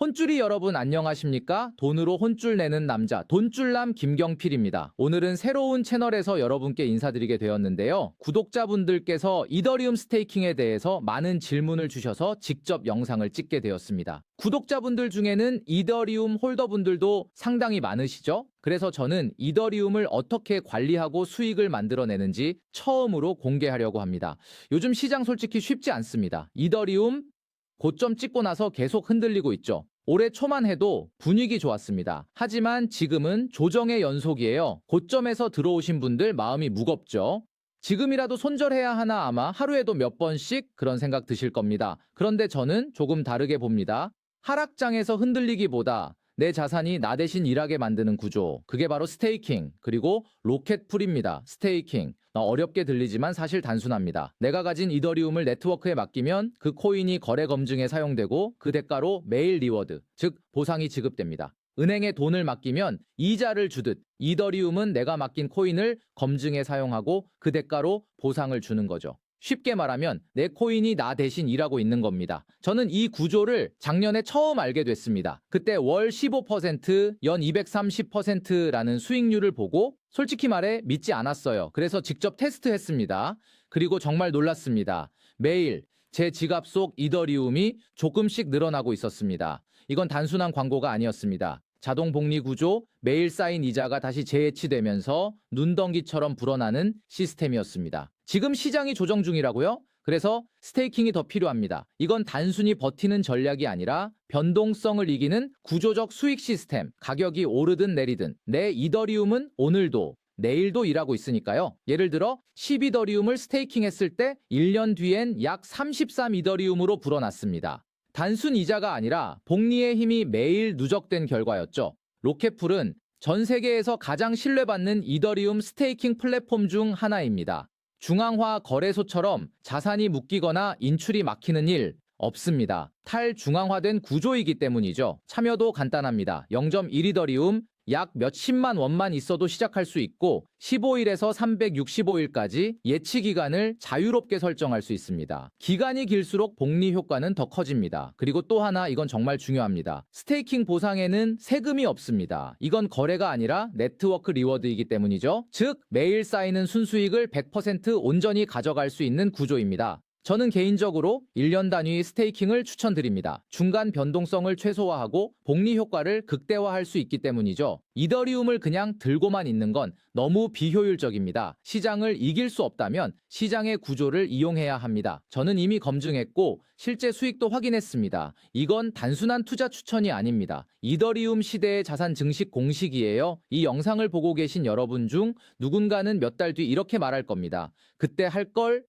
혼줄이 여러분 안녕하십니까? 돈으로 혼줄 내는 남자 돈줄남 김경필입니다. 오늘은 새로운 채널에서 여러분께 인사드리게 되었는데요. 구독자분들께서 이더리움 스테이킹에 대해서 많은 질문을 주셔서 직접 영상을 찍게 되었습니다. 구독자분들 중에는 이더리움 홀더분들도 상당히 많으시죠? 그래서 저는 이더리움을 어떻게 관리하고 수익을 만들어내는지 처음으로 공개하려고 합니다. 요즘 시장 솔직히 쉽지 않습니다. 이더리움 고점 찍고 나서 계속 흔들리고 있죠. 올해 초만 해도 분위기 좋았습니다. 하지만 지금은 조정의 연속이에요. 고점에서 들어오신 분들 마음이 무겁죠. 지금이라도 손절해야 하나 아마 하루에도 몇 번씩 그런 생각 드실 겁니다. 그런데 저는 조금 다르게 봅니다. 하락장에서 흔들리기보다 내 자산이 나 대신 일하게 만드는 구조. 그게 바로 스테이킹, 그리고 로켓풀입니다. 스테이킹. 어, 어렵게 들리지만 사실 단순합니다. 내가 가진 이더리움을 네트워크에 맡기면 그 코인이 거래 검증에 사용되고 그 대가로 매일 리워드, 즉 보상이 지급됩니다. 은행에 돈을 맡기면 이자를 주듯 이더리움은 내가 맡긴 코인을 검증에 사용하고 그 대가로 보상을 주는 거죠. 쉽게 말하면 내 코인이 나 대신 일하고 있는 겁니다. 저는 이 구조를 작년에 처음 알게 됐습니다. 그때 월 15%, 연 230%라는 수익률을 보고 솔직히 말해 믿지 않았어요. 그래서 직접 테스트했습니다. 그리고 정말 놀랐습니다. 매일 제 지갑 속 이더리움이 조금씩 늘어나고 있었습니다. 이건 단순한 광고가 아니었습니다. 자동 복리 구조, 매일 쌓인 이자가 다시 재해치되면서 눈덩이처럼 불어나는 시스템이었습니다. 지금 시장이 조정 중이라고요? 그래서 스테이킹이 더 필요합니다. 이건 단순히 버티는 전략이 아니라 변동성을 이기는 구조적 수익 시스템. 가격이 오르든 내리든 내 이더리움은 오늘도 내일도 일하고 있으니까요. 예를 들어 10이더리움을 스테이킹 했을 때 1년 뒤엔 약 33이더리움으로 불어났습니다. 단순 이자가 아니라 복리의 힘이 매일 누적된 결과였죠. 로켓풀은 전 세계에서 가장 신뢰받는 이더리움 스테이킹 플랫폼 중 하나입니다. 중앙화 거래소처럼 자산이 묶이거나 인출이 막히는 일 없습니다. 탈중앙화된 구조이기 때문이죠. 참여도 간단합니다. 0.1이더리움 약 몇십만 원만 있어도 시작할 수 있고 15일에서 365일까지 예치 기간을 자유롭게 설정할 수 있습니다. 기간이 길수록 복리 효과는 더 커집니다. 그리고 또 하나 이건 정말 중요합니다. 스테이킹 보상에는 세금이 없습니다. 이건 거래가 아니라 네트워크 리워드이기 때문이죠. 즉 매일 쌓이는 순수익을 100% 온전히 가져갈 수 있는 구조입니다. 저는 개인적으로 1년 단위 스테이킹을 추천드립니다. 중간 변동성을 최소화하고 복리 효과를 극대화할 수 있기 때문이죠. 이더리움을 그냥 들고만 있는 건 너무 비효율적입니다. 시장을 이길 수 없다면 시장의 구조를 이용해야 합니다. 저는 이미 검증했고 실제 수익도 확인했습니다. 이건 단순한 투자 추천이 아닙니다. 이더리움 시대의 자산 증식 공식이에요. 이 영상을 보고 계신 여러분 중 누군가는 몇 달 뒤 이렇게 말할 겁니다. 그때 할 걸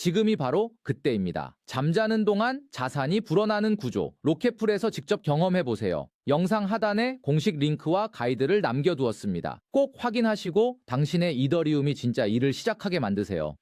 지금이 바로 그때입니다. 잠자는 동안 자산이 불어나는 구조. 로켓풀에서 직접 경험해 보세요. 영상 하단에 공식 링크와 가이드를 남겨두었습니다. 꼭 확인하시고 당신의 이더리움이 진짜 일을 시작하게 만드세요.